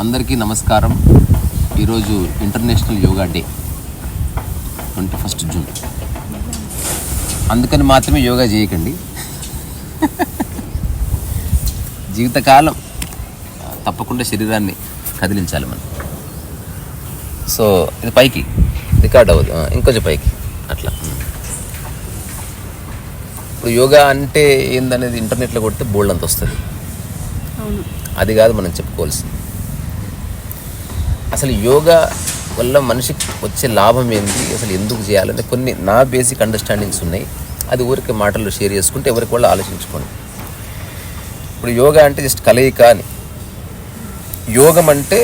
అందరికీ నమస్కారం. ఈరోజు international yoga day twenty first June. అందుకని మాత్రమే యోగా చేయకండి. జీవితకాలం తప్పకుండా శరీరాన్ని కదిలించాలి మనం. సో ఇది పైకి రికార్డ్ అవ్వదు. ఇంకొంచెం పైకి అట్లా. ఇప్పుడు యోగా అంటే ఏందనేది ఇంటర్నెట్లో కొడితే బోల్డ్ అంత వస్తుంది అది కాదు మనం చెప్పుకోవాల్సింది. అసలు యోగా వల్ల మనిషికి వచ్చే లాభం ఏంది అసలు ఎందుకు చేయాలంటే కొన్ని నా బేసిక్ అండర్స్టాండింగ్స్ ఉన్నాయి. అది ఊరికి మాటల్లో షేర్ చేసుకుంటే ఎవరికి వాళ్ళు ఆలోచించుకోండి ఇప్పుడు యోగా అంటే జస్ట్ కలయిక అని. యోగం అంటే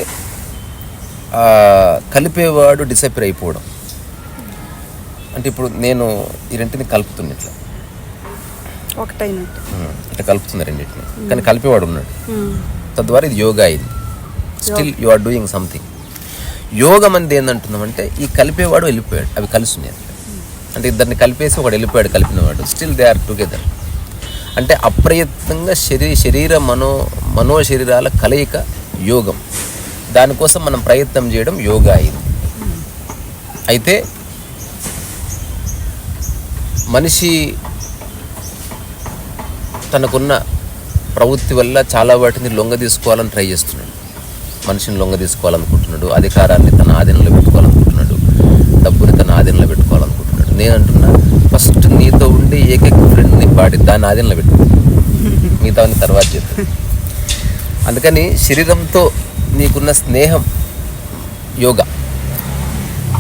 కలిపేవాడు డిసైపర్ అయిపోవడం. అంటే ఇప్పుడు నేను ఈ రెంటిని కలుపుతున్నా ఇట్లా. ఒకటైనట్టు. ఇట్లా కలుపుతున్నా రెండింటిని. కానీ కలిపేవాడు ఉన్నాడు. తద్వారా ఇది యోగా ఇది. Still you are doing something యోగం అనేది ఏందంటున్నామంటే ఈ కలిపేవాడు వెళ్ళిపోయాడు అవి కలిసినాయి అంటే ఇద్దరిని కలిపేసి ఒకడు వెళ్ళిపోయాడు కలిపినవాడు. స్టిల్ దే ఆర్ టుగెదర్ అంటే అప్రయత్నంగా శరీర శరీర మనో మనో శరీరాల కలయిక యోగం. దానికోసం మనం ప్రయత్నం చేయడం యోగా ఇది. అయితే మనిషి తనకున్న ప్రవృత్తి వల్ల చాలా వాటిని లొంగ తీసుకోవాలని ట్రై చేస్తున్నాడు. మనిషిని లొంగ తీసుకోవాలనుకుంటున్నాడు అధికారాన్ని తన ఆధీనంలో పెట్టుకోవాలనుకుంటున్నాడు డబ్బుని తన ఆధీనంలో పెట్టుకోవాలనుకుంటున్నాడు. నేను అంటున్నా ఫస్ట్ నీతో ఉండి ఏకైక ఫ్రెండ్ని పాడి దాన్ని ఆధీనంలో పెట్టు. మిగతావన్నీ తర్వాత చేద్దాం అందుకని శరీరంతో నీకున్న స్నేహం యోగా.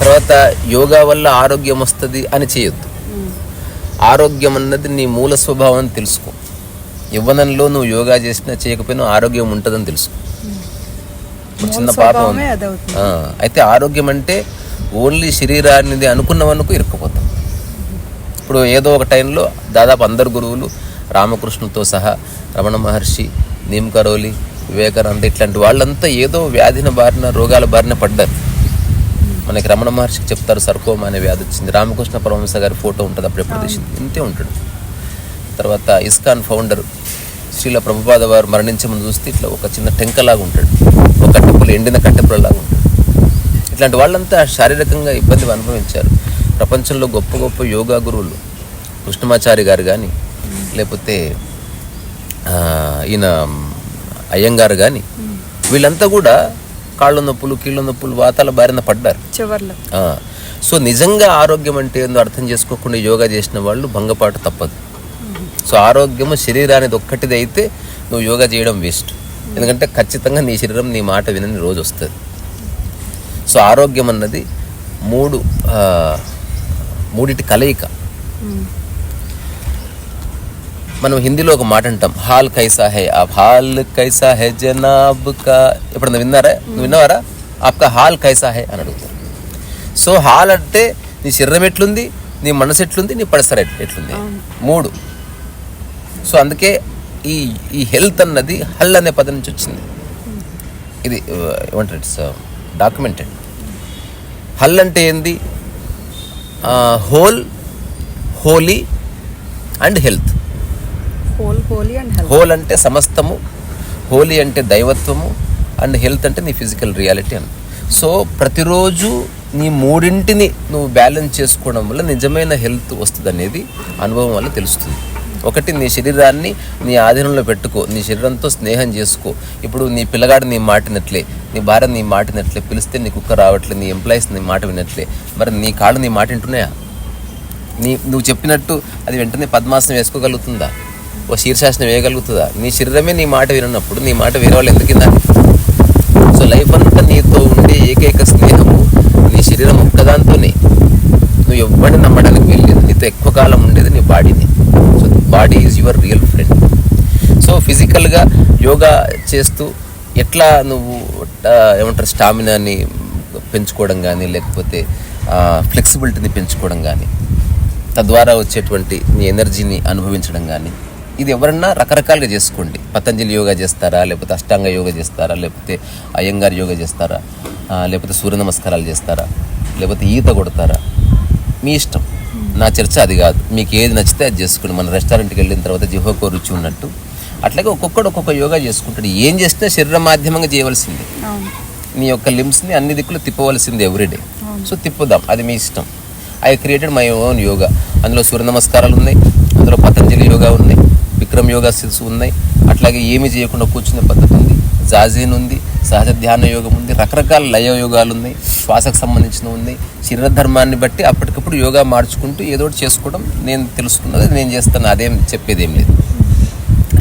తర్వాత యోగా వల్ల ఆరోగ్యం వస్తుంది అని చేయొద్దు. ఆరోగ్యం అన్నది నీ మూల స్వభావం తెలుసుకో. యవ్వనంలో నువ్వు యోగా చేసినా చేయకపోయినా ఆరోగ్యం ఉంటుందని తెలుసుకో. చిన్న పాప ఉంది. అయితే ఆరోగ్యం అంటే ఓన్లీ శరీరాన్ని అనుకున్నవనుకు ఇరుక్కుపోతాం. ఇప్పుడు ఏదో ఒక టైంలో దాదాపు అందరు గురువులు రామకృష్ణులతో సహా రమణ మహర్షి నీమ్ కరోలి వివేకానంద ఇట్లాంటి వాళ్ళంతా ఏదో వ్యాధిన బారిన రోగాల బారిన పడ్డారు. మనకి రమణ మహర్షికి చెప్తారు సర్కోమ అనే వ్యాధి వచ్చింది. రామకృష్ణ పరమహంస గారి ఫోటో ఉంటుంది అప్పుడెప్పుడు తీసింది ఇంతే ఉంటాడు తర్వాత ఇస్కాన్ ఫౌండర్ శ్రీల ప్రభుపాద వారు మరణించే ముందు చూస్తే ఇట్లా ఒక చిన్న టెంకలాగా ఉంటాడు. ఒక కట్టెపుల ఎండిన కట్టెపులలాగా ఉంటాడు. ఇట్లాంటి వాళ్ళంతా శారీరకంగా ఇబ్బంది అనుభవించారు. ప్రపంచంలో గొప్ప గొప్ప యోగా గురువులు కృష్ణమాచారి గారు కానీ లేకపోతే ఈయన అయ్యంగారు కానీ వీళ్ళంతా కూడా కాళ్ళ నొప్పులు కీళ్ళ నొప్పులు వాతాల బారిన పడ్డారు. చివర్లో. సో నిజంగా ఆరోగ్యం అంటే ఏందో అర్థం చేసుకోకుండా యోగా చేసిన వాళ్ళు భంగపాటు తప్పదు. సో ఆరోగ్యము శరీరానికి ఒక్కటిది అయితే నువ్వు యోగా చేయడం వేస్ట్. ఎందుకంటే ఖచ్చితంగా నీ శరీరం నీ మాట వినని రోజు వస్తుంది. సో ఆరోగ్యం అన్నది మూడు మూడిటి కలయిక. మనం హిందీలో ఒక మాట అంటాం హాల్ కైసా హై ఆ హాల్ కైసా హై జనాబ్ కా ఎప్పుడన్నా విన్నారా? నువ్వు విన్నావారా? ఆప్కా హాల్ కైసా హై అని అడుగుతారు. సో హాల్ అంటే నీ శరీరం ఎట్లుంది? నీ మనసు ఎట్లుంది? నీ పరిసరం ఎట్- ఎట్లుంది మూడు. సో అందుకే ఈ ఈ హెల్త్ అన్నది హల్ అనే పదం నుంచి వచ్చింది. ఇది ఏమంటారు ఇట్స్ డాక్యుమెంటెడ్ హల్ అంటే ఏంది? Whole holy and health. Whole holy and health. Whole అంటే సమస్తము హోలీ అంటే దైవత్వము అండ్ హెల్త్ అంటే నీ ఫిజికల్ రియాలిటీ అని సో ప్రతిరోజు నీ మూడింటిని నువ్వు బ్యాలెన్స్ చేసుకోవడం వల్ల నిజమైన హెల్త్ వస్తుంది అనేది అనుభవం వల్ల తెలుస్తుంది. ఒకటి నీ శరీరాన్ని నీ ఆధీనంలో పెట్టుకో. నీ శరీరంతో స్నేహం చేసుకో. ఇప్పుడు నీ పిల్లగాడు నీ మాటినట్లే నీ భార్య నీ మాటినట్లే పిలిస్తే నీ కుక్క రావట్లే. నీ ఎంప్లాయీస్ నీ మాట వినట్లే. మరి నీ కాళ్ళు నీ మాట వింటున్నాయా? నీ నువ్వు చెప్పినట్టు అది వెంటనే పద్మాసనం వేసుకోగలుగుతుందా? ఓ శీర్షాసనం వేయగలుగుతుందా? నీ శరీరమే నీ మాట వినప్పుడు నీ మాట వేరే వాళ్ళు ఎందుకు సో లైఫ్ అంతా నీతో ఉండే ఏకైక స్నేహము నీ శరీరం ఒక్కదాంతోనే. నువ్వు ఎవ్వడిని నమ్మడానికి వెళ్ళలేదు నీతో ఎక్కువ కాలం ఉండేది నీ బాడీని. So body is your real friend so ఫిజికల్గా యోగా చేస్తూ ఎట్లా నువ్వు ఏమంటారు స్టామినాని పెంచుకోవడం కానీ లేకపోతే ఫ్లెక్సిబిలిటీని పెంచుకోవడం కానీ తద్వారా వచ్చేటువంటి నీ ఎనర్జీని అనుభవించడం కానీ ఇది ఎవరన్నా రకరకాలుగా చేసుకోండి. పతంజలి యోగా చేస్తారా లేకపోతే అష్టాంగ యోగా చేస్తారా లేకపోతే అయ్యంగారి యోగా చేస్తారా లేకపోతే సూర్య నమస్కారాలు చేస్తారా లేకపోతే ఈత కొడతారా మీ ఇష్టం. నా చర్చ అది కాదు. మీకు ఏది నచ్చితే అది చేసుకోండి. మన రెస్టారెంట్కి వెళ్ళిన తర్వాత జిహోకో రుచి ఉన్నట్టు. అట్లాగే ఒక్కొక్కడు ఒక్కొక్క యోగా చేసుకుంటాడు. ఏం చేసినా శరీర మాధ్యమంగా చేయవలసిందే. నీ యొక్క లిమ్స్ని అన్ని దిక్కులు తిప్పవలసింది ఎవ్రీడే. సో తిప్పుదాం. అది మీ ఇష్టం. I created my own yoga అందులో సూర్య నమస్కారాలు ఉన్నాయి. అందులో పతంజలి యోగా ఉన్నాయి విక్రమ్ యోగా సిల్స్ ఉన్నాయి. అట్లాగే ఏమి చేయకుండా కూర్చునే పద్ధతి ఉంది. జాజీన్ ఉంది. సహజ ధ్యాన యోగం ఉంది రకరకాల లయ యోగాలు ఉన్నాయి శ్వాసకు సంబంధించిన ఉంది శరీర ధర్మాన్ని బట్టి అప్పటికప్పుడు యోగా మార్చుకుంటూ ఏదో ఒకటి చేసుకోవడం నేను తెలుసుకున్నది నేను చేస్తాను అదేం చెప్పేదేం లేదు.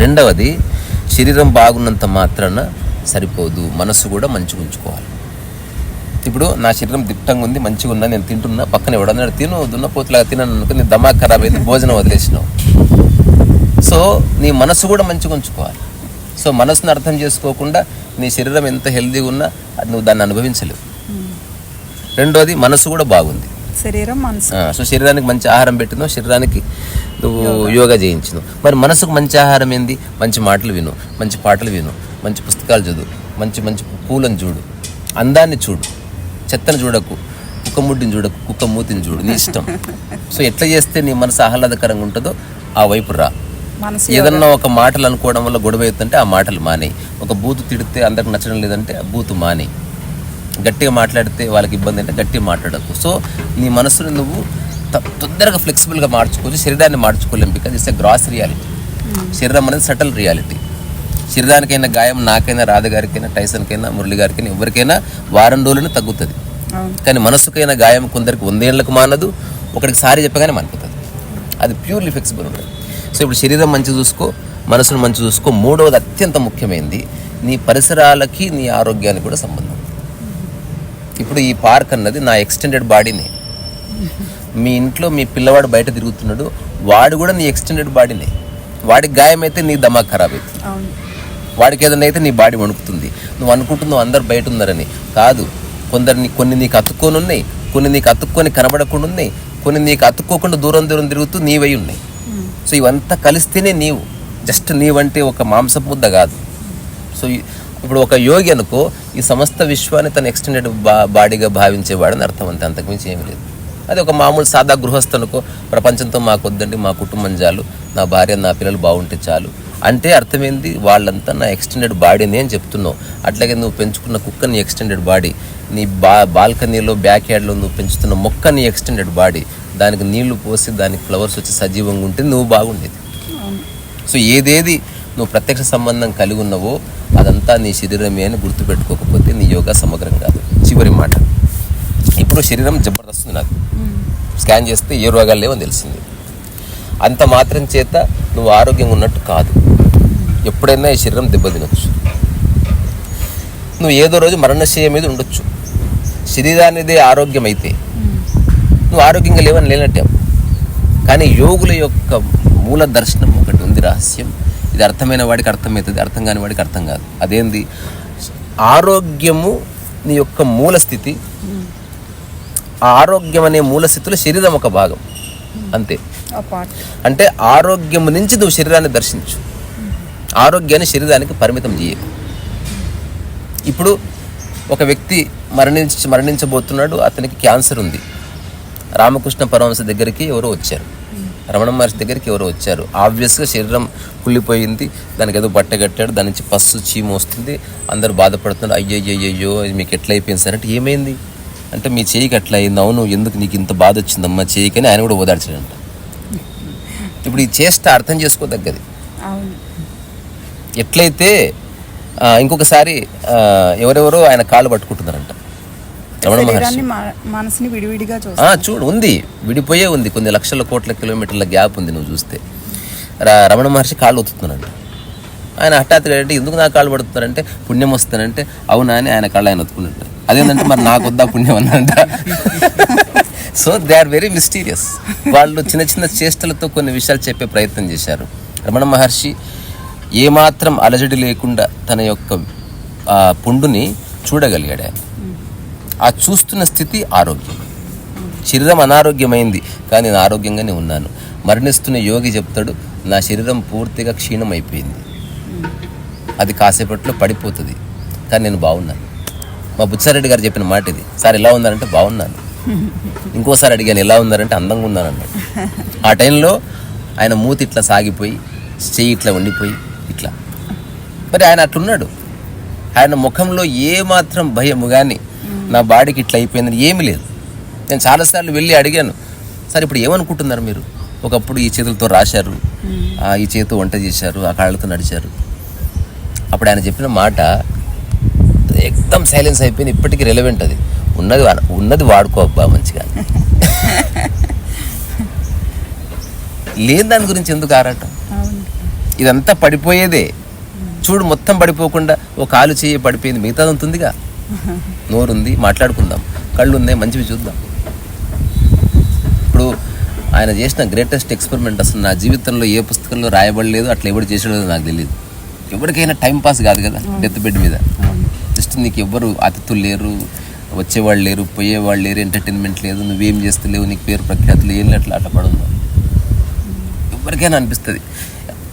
రెండవది శరీరం బాగున్నంత మాత్రాన సరిపోదు మనసు కూడా మంచిగా ఉంచుకోవాలి. ఇప్పుడు నా శరీరం దిట్టంగా ఉంది మంచిగా ఉన్నా నేను తింటున్నా పక్కన ఎవడన్నాడు తిను దున్నపోతులాగా తినను అనుకుని దమాక్ ఖరాబ్ అయితే భోజనం వదిలేసినావు. సో నీ మనసు కూడా మంచిగా ఉంచుకోవాలి. సో మనసును అర్థం చేసుకోకుండా నీ శరీరం ఎంత హెల్తీగా ఉన్నా అది నువ్వు దాన్ని అనుభవించలేవు. రెండోది మనసు కూడా బాగుంది. శరీరం మనసు. సో శరీరానికి మంచి ఆహారం పెట్టినావు శరీరానికి నువ్వు యోగా. చేయించినావు మరి మనసుకు మంచి ఆహారం ఏంది? మంచి మాటలు విను మంచి పాటలు విను మంచి పుస్తకాలు చదువు మంచి మంచి పూలను చూడు. అందాన్ని చూడు. చెత్తను చూడకు కుక్క ముడ్డిని చూడకు కుక్క మూతిని చూడు. నీ ఇష్టం. సో ఎట్లా చేస్తే నీ మనసు ఆహ్లాదకరంగా ఉంటుందో ఆ వైపు రా. ఏదన్నా ఒక మాటలు అనుకోవడం వల్ల గొడవ అవుతుంటే ఆ మాటలు మానేయి ఒక బూతు తిడితే అందరికి నచ్చడం లేదంటే ఆ బూతు మానేయి గట్టిగా మాట్లాడితే వాళ్ళకి ఇబ్బంది అంటే గట్టిగా మాట్లాడకు. సో నీ మనసుని నువ్వు తొందరగా ఫ్లెక్సిబుల్గా మార్చుకోవచ్చు. శరీరాన్ని మార్చుకోలేం because it's a gross reality శరీరం అనేది సటల్ రియాలిటీ శరీరానికైనా గాయం నాకైనా రాధగారికైనా టైసన్కైనా మురళి గారికైనా ఎవరికైనా వారం రోజులను తగ్గుతుంది. కానీ మనసుకైనా గాయం కొందరికి వందేళ్ళకు మానదు. ఒకటికి సారి చెప్పగానే మానిపోతుంది. అది ప్యూర్లీ ఫ్లెక్సిబుల్ ఉంటుంది. సో ఇప్పుడు శరీరం మంచి చూసుకో మనసును మంచి చూసుకో. మూడవది అత్యంత ముఖ్యమైనది నీ పరిసరాలకి నీ ఆరోగ్యానికి కూడా సంబంధం. ఇప్పుడు ఈ పార్క్ అన్నది నా ఎక్స్టెండెడ్ బాడీనే. మీ ఇంట్లో మీ పిల్లవాడు బయట తిరుగుతున్నాడు వాడు కూడా నీ ఎక్స్టెండెడ్ బాడీనే. వాడికి గాయం అయితే నీ దమాక్ ఖరాబ్. అవుతుంది వాడికి ఏదైనా అయితే నీ బాడీ వణుకుతుంది. నువ్వు అనుకుంటున్నావు అందరు బయట ఉన్నారని. కాదు కొందరు నీ కొన్ని నీకు అతుక్కొని ఉన్నాయి కొన్ని నీకు అతుక్కొని కనబడకుండా ఉన్నాయి కొన్ని నీకు అతుక్కోకుండా దూరం దూరం తిరుగుతూ నీవై ఉన్నాయి. సో ఇవంతా కలిస్తేనే నీవు. జస్ట్ నీవంటే ఒక మాంసపు ముద్ద కాదు. సో ఇప్పుడు ఒక యోగి అనుకో ఈ సమస్త విశ్వాన్ని తన ఎక్స్టెండెడ్ బా బాడీగా భావించేవాడని అర్థం అంతే. అంతకుమించి ఏమీ లేదు. అది ఒక మామూలు సాదా గృహస్థ అనుకో ప్రపంచంతో మాకు వద్దండి మా కుటుంబం చాలు నా భార్య నా పిల్లలు బాగుంటే చాలు. అంటే అర్థమైంది వాళ్ళంతా నా ఎక్స్టెండెడ్ బాడీని అని చెప్తున్నావు. అట్లాగే నువ్వు పెంచుకున్న కుక్క నీ ఎక్స్టెండెడ్ బాడీ. నీ బా బాల్కనీలో బ్యాక్ యార్డ్లో నువ్వు పెంచుతున్న మొక్క నీ ఎక్స్టెండెడ్ బాడీ. దానికి నీళ్ళు పోసి దానికి ఫ్లవర్స్ వచ్చి సజీవంగా ఉంటే నువ్వు బాగుండేది. సో ఏదేది నువ్వు ప్రత్యక్ష సంబంధం కలిగి ఉన్నావో అదంతా నీ శరీరమే అని గుర్తుపెట్టుకోకపోతే నీ యోగా సమగ్రం కాదు. చివరి మాట. ఇప్పుడు శరీరం జబర్దస్త్ ఉంది నాకు. స్కాన్ చేస్తే ఏ రోగాలు లేవని తెలిసింది. అంత మాత్రం చేత నువ్వు ఆరోగ్యంగా ఉన్నట్టు కాదు. ఎప్పుడైనా ఈ శరీరం దెబ్బతినొచ్చు. నువ్వు ఏదో రోజు మరణశయ మీద ఉండొచ్చు. శరీరానిదే ఆరోగ్యం అయితే నువ్వు ఆరోగ్యంగా లేవని లేనట్టే కానీ యోగుల యొక్క మూల దర్శనం ఒకటి ఉంది రహస్యం. ఇది అర్థమైన వాడికి అర్థమవుతుంది అర్థం కాని వాడికి అర్థం కాదు. అదేంది? ఆరోగ్యము నీ యొక్క మూల స్థితి. ఆ ఆరోగ్యం అనే మూల స్థితిలో శరీరం ఒక భాగం. అంతే. అంటే ఆరోగ్యము నుంచి నువ్వు శరీరాన్ని దర్శించు. ఆరోగ్యాన్ని శరీరానికి పరిమితం చేయకు. ఇప్పుడు ఒక వ్యక్తి మరణించి మరణించబోతున్నాడు అతనికి క్యాన్సర్ ఉంది. రామకృష్ణ పరమహంస దగ్గరికి ఎవరో వచ్చారు. రమణ మహర్షి దగ్గరికి ఎవరో వచ్చారు. ఆబ్వియస్గా శరీరం కుళ్ళిపోయింది. దానికి ఏదో బట్ట కట్టాడు. దాని నుంచి పస్సు చీము వస్తుంది. అందరూ బాధపడుతున్నారు. అయ్యో అయ్యో ఇది మీకు ఎట్లా అయిపోయింది సార్? అంటే ఏమైంది? అంటే మీ చేయికి అట్లా అయింది. అవును ఎందుకు నీకు ఇంత బాధ వచ్చిందమ్మా చేయికి అని ఆయన కూడా ఓదార్చాడంట. ఇప్పుడు ఈ చేష్ట అర్థం చేసుకోదగ్గది. ఎట్లయితే ఇంకొకసారి ఎవరెవరో ఆయన కాళ్ళు పట్టుకుంటున్నారంట. రమణ మహర్షి? మనసుని విడివిడిగా చూడు ఉంది. విడిపోయే ఉంది. కొన్ని లక్షల కోట్ల కిలోమీటర్ల గ్యాప్ ఉంది నువ్వు చూస్తే. రమణ మహర్షి కాళ్ళు ఒత్తుతున్నాడు ఆయన హఠాత్తుగా ఏంటి? ఎందుకు నా కాళ్ళు పడుతున్నారంటే పుణ్యం వస్తానంటే అవునా అని ఆయన కాళ్ళు ఆయన ఒత్తుకున్నట్టు అదేంటంటే మరి నాకు వద్దా పుణ్యం అన్నంట so they are very mysterious. వాళ్ళు చిన్న చిన్న చేష్టలతో కొన్ని విషయాలు చెప్పే ప్రయత్నం చేశారు. రమణ మహర్షి ఏమాత్రం అలజడి లేకుండా తన యొక్క పుండుని చూడగలిగాడు ఆయన. ఆ చూస్తున్న స్థితి ఆరోగ్యం. శరీరం అనారోగ్యమైంది కానీ నేను ఆరోగ్యంగానే ఉన్నాను. మరణిస్తున్న యోగి చెప్తాడు నా శరీరం పూర్తిగా క్షీణమైపోయింది. అది కాసేపట్లో పడిపోతుంది కానీ నేను బాగున్నాను. మా బుచ్చారెడ్డి గారు చెప్పిన మాట ఇది. సార్ ఎలా ఉన్నారంటే బాగున్నాను. ఇంకోసారి అడిగాను ఎలా ఉన్నారంటే అందంగా ఉన్నాను అన్నాడు ఆ టైంలో ఆయన మూతి ఇట్లా సాగిపోయి చెయ్యి ఇట్లా ఉండిపోయి ఇట్లా. మరి ఆయన అట్లున్నాడు. ఆయన ముఖంలో ఏమాత్రం భయము కానీ నా బాడీకి ఇట్లా అయిపోయిందని ఏమీ లేదు. నేను చాలాసార్లు వెళ్ళి అడిగాను సార్ ఇప్పుడు ఏమనుకుంటున్నారు మీరు? ఒకప్పుడు ఈ చేతులతో రాశారు ఆ, ఈ చేతితో వంట చేశారు ఆ కాళ్ళతో నడిచారు. అప్పుడు ఆయన చెప్పిన మాట ఎక్దమ్ సైలెన్స్ అయిపోయింది ఇప్పటికీ రెలవెంట్ అది. ఉన్నది ఉన్నది వాడుకో అబ్బా మంచిగా. లేని దాని గురించి ఎందుకు ఆరాటం? ఇదంతా పడిపోయేదే. చూడు మొత్తం పడిపోకుండా ఓ కాలు చేయి పడిపోయింది మిగతాదంత ఉందిగా. నోరుంది మాట్లాడుకుందాం. కళ్ళు ఉన్నాయి మంచివి చూద్దాం. ఇప్పుడు ఆయన చేసిన గ్రేటెస్ట్ ఎక్స్పెరిమెంట్ అసలు నా జీవితంలో ఏ పుస్తకంలో రాయబడలేదు అట్లా ఎవరు చేసాడో నాకు తెలియదు ఎవరికైనా టైం పాస్ కాదు కదా డెత్ బెడ్ మీద. జస్ట్ నీకు ఎవ్వరు అతిథులు లేరు వచ్చేవాళ్ళు లేరు పోయేవాళ్ళు లేరు ఎంటర్టైన్మెంట్ లేదు నువ్వేం చేస్తలేవు నీకు పేరు ప్రఖ్యాతులు ఏం అట్లా అట్లా పడుందా? ఎవరికైనా అనిపిస్తుంది.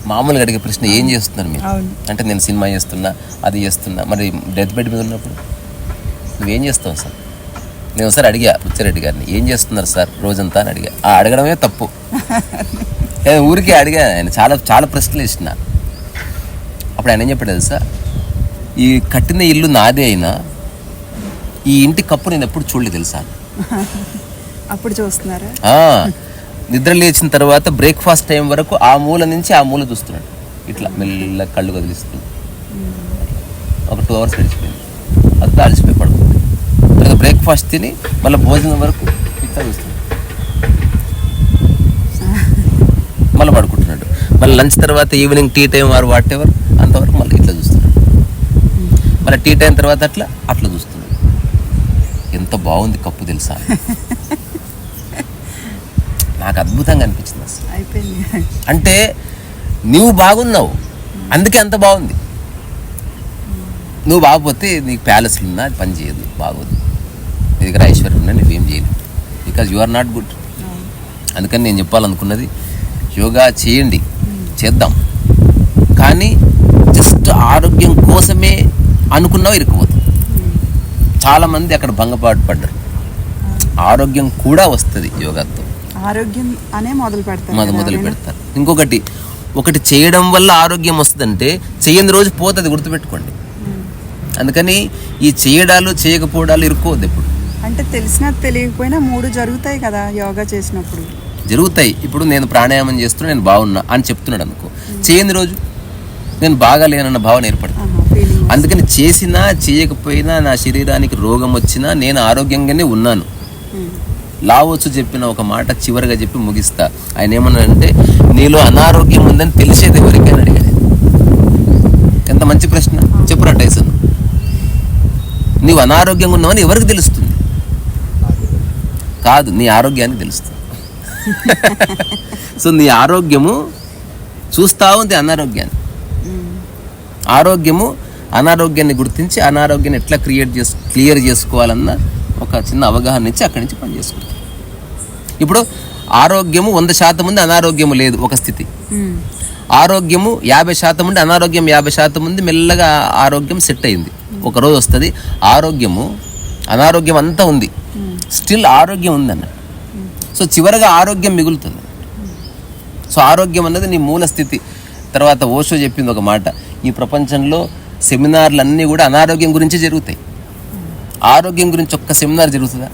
మామూలుగా అడిగే ప్రశ్న ఏం చేస్తున్నారు మీరు? అంటే నేను సినిమా చేస్తున్నా అది చేస్తున్నా మరి డెత్ బెడ్ మీద ఉన్నప్పుడు? నువ్వేం చేస్తావు సార్? నేను ఒకసారి అడిగా బుచ్చారెడ్డి గారిని ఏం చేస్తున్నారు సార్ రోజంతా? అని అడిగా. ఆ అడగడమే తప్పు. నేను ఊరికే అడిగా ఆయన చాలా చాలా ప్రశ్నలు వేసిన. అప్పుడు ఆయన ఏం చెప్పాడు తెలుసా? ఈ కట్టిన ఇల్లు నాదే అయినా ఈ ఇంటి కప్పు నేను ఎప్పుడు చూడలేదు తెలుసా? అప్పుడు చూస్తున్నారా? నిద్ర లేచిన తర్వాత బ్రేక్ఫాస్ట్ టైం వరకు ఆ మూల నుంచి ఆ మూల చూస్తున్నాడు. ఇట్లా మెల్ల కళ్ళు కదిలిస్తుంది. ఒక టూ అవర్స్ గడిచిపోయింది. అంతా అలసిపోయి తర్వాత బ్రేక్ఫాస్ట్ తిని మళ్ళీ భోజనం వరకు ఇట్లా చూస్తున్నాడు మళ్ళీ పడుకుంటున్నాడు. మళ్ళీ లంచ్ తర్వాత ఈవినింగ్ టీ టైం వారు వాట్ ఎవర్ అంతవరకు మళ్ళీ ఇట్లా చూస్తున్నాడు. మళ్ళీ టీ టైం తర్వాత అట్లా అట్లా చూస్తున్నాడు. ఎంత బాగుంది కప్పు తెలుసా? నాకు అద్భుతంగా అనిపించింది అసలు. అయిపోయింది. అంటే నువ్వు బాగున్నావు అందుకే అంత బాగుంది. నువ్వు బాగపోతే నీకు ప్యాలెస్లు ఉన్నా అది పని చేయదు బాగోదు. నీ దగ్గర ఐశ్వర్యం ఉన్నా నువ్వేం చేయలేవు because you are not good. అందుకని నేను చెప్పాలనుకున్నది యోగా చేయండి చేద్దాం. కానీ జస్ట్ ఆరోగ్యం కోసమే అనుకున్నావు ఇరుక్కుపోతాం. చాలామంది అక్కడ భంగపాటు పడ్డారు. ఆరోగ్యం కూడా వస్తుంది యోగాతో. ఆరోగ్యం అనే మొదలు పెడతారు మొదలు. పెడతారు. ఇంకొకటి ఒకటి చేయడం వల్ల ఆరోగ్యం వస్తుందంటే చేయని రోజు పోతుంది గుర్తుపెట్టుకోండి. అందుకని ఈ చేయడాలు చేయకపోవడాలు ఇరుక్కోవద్దు ఎప్పుడు. అంటే తెలిసినా తెలియకపోయినా మూడు జరుగుతాయి కదా యోగా చేసినప్పుడు. జరుగుతాయి. ఇప్పుడు నేను ప్రాణాయామం చేస్తున్నా నేను బాగున్నా అని చెప్తున్నాడు అనుకో. చేయని రోజు నేను బాగాలేనన్న భావన ఏర్పడుతుంది. అందుకని చేసినా చేయకపోయినా నా శరీరానికి రోగం వచ్చినా నేను ఆరోగ్యంగానే ఉన్నాను. లావచ్చు చెప్పిన ఒక మాట చివరిగా చెప్పి ముగిస్తా. ఆయన ఏమన్నాడంటే నీలో అనారోగ్యం ఉందని తెలిసేది ఎవరికైనా అడిగాడు ఎంత మంచి ప్రశ్న. చెప్పురా టైసన్. నీవు అనారోగ్యంగా ఉన్నావని ఎవరికి తెలుస్తుంది? కాదు నీ ఆరోగ్యానికి తెలుస్తుంది. సో నీ ఆరోగ్యము చూస్తా ఉంది అనారోగ్యాన్ని. ఆరోగ్యము అనారోగ్యాన్ని గుర్తించి అనారోగ్యాన్ని ఎట్లా క్రియేట్ చేసు క్లియర్ చేసుకోవాలన్న ఒక చిన్న అవగాహన ఇచ్చి అక్కడి నుంచి పని చేసుకుంటాం. ఇప్పుడు ఆరోగ్యము వంద శాతం ఉంది అనారోగ్యము లేదు ఒక స్థితి. ఆరోగ్యము యాభై శాతం ఉంది అనారోగ్యం యాభై శాతం ఉంది మెల్లగా ఆరోగ్యం సెట్ అయింది. ఒక రోజు వస్తుంది ఆరోగ్యము అనారోగ్యం అంతా ఉంది. స్టిల్ ఆరోగ్యం ఉందన్న. సో చివరగా ఆరోగ్యం మిగులుతుంది. సో ఆరోగ్యం అన్నది నీ మూల స్థితి. తర్వాత ఓషో చెప్పింది ఒక మాట. ఈ ప్రపంచంలో సెమినార్లు అన్నీ కూడా అనారోగ్యం గురించి జరుగుతాయి. ఆరోగ్యం గురించి ఒక్క సెమినార్ జరుగుతుందా?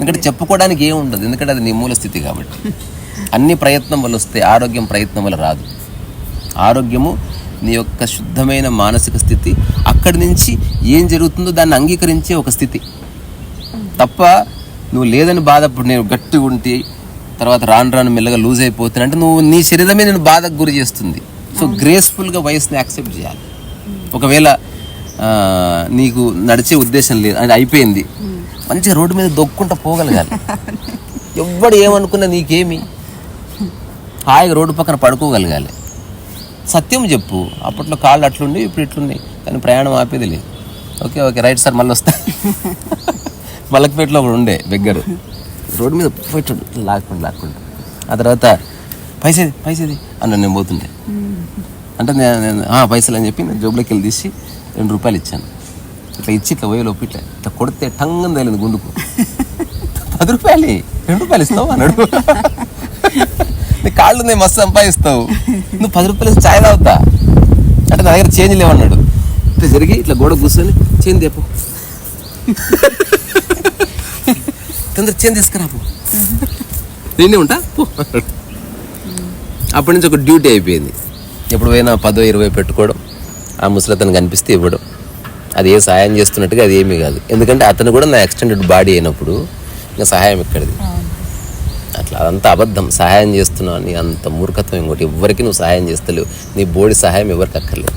ఎందుకంటే చెప్పుకోవడానికి ఏం ఉండదు. ఎందుకంటే అది నీ మూల స్థితి కాబట్టి. అన్ని ప్రయత్నం వల్ల వస్తాయి ఆరోగ్యం ప్రయత్నం వల్ల రాదు. ఆరోగ్యము నీ యొక్క శుద్ధమైన మానసిక స్థితి అక్కడి నుంచి ఏం జరుగుతుందో దాన్ని అంగీకరించే ఒక స్థితి. తప్ప నువ్వు లేదని బాధప్పుడు నేను గట్టిగా ఉంటే తర్వాత రాను రాను మెల్లగా లూజ్ అయిపోతున్నా అంటే నువ్వు నీ శరీరమే నేను బాధకు గురి చేస్తుంది. సో గ్రేస్ఫుల్గా వయసుని యాక్సెప్ట్ చేయాలి. ఒకవేళ నీకు నడిచే ఉద్దేశం లేదు అది అయిపోయింది. మంచిగా రోడ్డు మీద దొక్కుంటా పోగలగాలి. ఎవ్వడు ఏమనుకున్నా నీకేమి? హాయిగా రోడ్డు పక్కన పడుకోగలగాలి. సత్యం చెప్పు. అప్పట్లో కాళ్ళు అట్లుండి ఇప్పుడు ఇట్లున్నాయి. కానీ ప్రయాణం ఆపేది లేదు. ఓకే ఓకే రైట్ సార్ మళ్ళీ వస్తా మలక్పేటలో ఒకడు ఉండే బెగ్గరు రోడ్డు మీద పోయిటాడు లాక్కుండా లాక్కుండా. ఆ తర్వాత పైసేది పైసేది అన్న నేను పోతుండే. అంటే నేను "ఆ, పైసలు అని చెప్పి నేను జోబులోకి వెళ్ళి తీసి రెండు రూపాయలు ఇచ్చాను. ఇట్లా ఇచ్చి ఇట్లా పోయే లోపు ఇట్లా ఇట్లా కొడితే టంగం తగిలింది గుండుకు. పది రూపాయలు రెండు రూపాయలు ఇస్తావు అన్నాడు. నీ కాళ్ళు నేను మస్తు సంపాదిస్తావు. నువ్వు పది రూపాయలు ఇచ్చి చాయ్ తాగుతా. నా దగ్గర చేంజ్ లేవన్నాడు. ఇట్లా జరిగి ఇట్లా గోడ కూర్చొని చేంజ్ చెప్పు తొందర చేంజ్ తీసుకురా నేనే ఉంటా. అప్పటి నుంచి ఒక డ్యూటీ అయిపోయింది. ఎప్పుడు పోయినా పదో ఇరవై పెట్టుకోవడం ఆ ముసలతను కనిపిస్తే ఇవ్వడం. అది ఏ సహాయం చేస్తున్నట్టుగా అది ఏమీ కాదు. ఎందుకంటే అతను కూడా నా ఎక్స్టెండెడ్ బాడీ అయినప్పుడు ఇంకా సహాయం ఎక్కడిది? అట్లా అదంతా అబద్ధం. సహాయం చేస్తున్నావు అని అంత మూర్ఖత్వం ఇంకోటి. ఎవ్వరికి నువ్వు సహాయం చేస్తలేవు. నీ బోడి సహాయం ఎవరికి అక్కర్లేదు.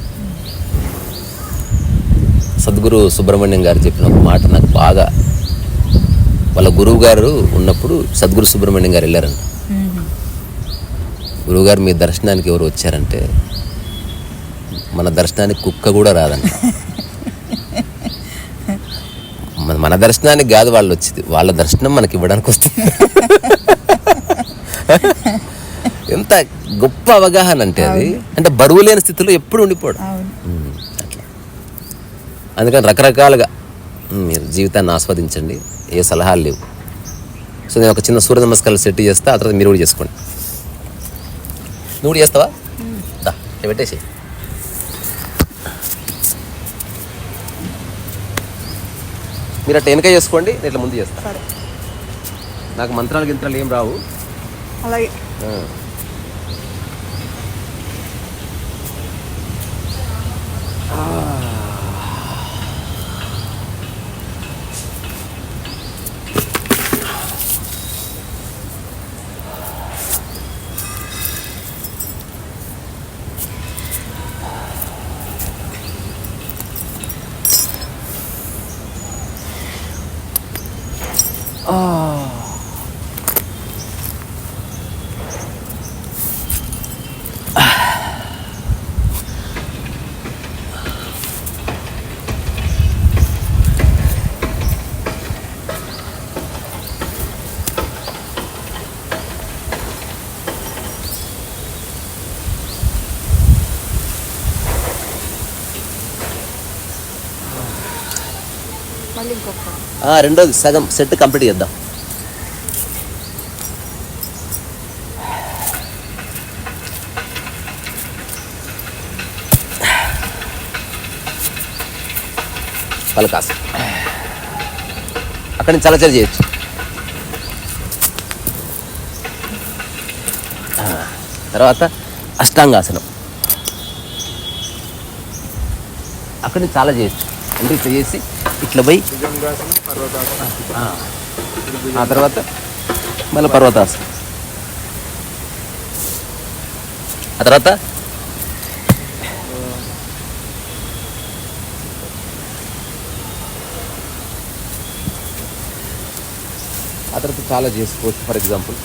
సద్గురు సుబ్రహ్మణ్యం గారు చెప్పిన ఒక మాట నాకు బాగా వాళ్ళ గురువు గారు ఉన్నప్పుడు సద్గురు సుబ్రహ్మణ్యం గారు వెళ్ళారంట. గురువుగారు మీ దర్శనానికి ఎవరు వచ్చారంటే మన దర్శనానికి కుక్క కూడా రాదంట. మన- దర్శనానికి కాదు వాళ్ళు వచ్చింది. వాళ్ళ దర్శనం మనకి ఇవ్వడానికి వస్తుంది. ఎంత గొప్ప అవగాహన అంటే అది. అంటే బరువు లేని స్థితిలో ఎప్పుడు ఉండిపోవడం అందుకని రకరకాలుగా జీవితాన్ని ఆస్వాదించండి. ఏ సలహాలు లేవు. సో నేను ఒక చిన్న సూర్య నమస్కారాలు సెట్ చేస్తా ఆ తర్వాత మీరు కూడా చేసుకోండి. నువ్వు కూడా చేస్తావా? దా పెట్టేసి మీరు అట్లా వెనక చేసుకోండి నేను ఇట్లా ముందు చేస్తా. సరే. నాకు మంత్రాలు గింత్రాలు ఏం రావు. అలాగే. రెండోది సగం సెట్ కంప్లీట్ చేద్దాం. పలకాస. అక్కడి నుంచి చలచల చేయొచ్చు. తర్వాత అష్టాంగాసనం. అక్కడి నుంచి చాలా చేయొచ్చు. అంటే ఇట్లా చేసి ఇట్లా పోయి. ఆ. తర్వాత మళ్ళీ పర్వతాసనం. ఆ తర్వాత? ఆ తర్వాత చాలా చేసుకోవచ్చు for example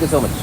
thank you so much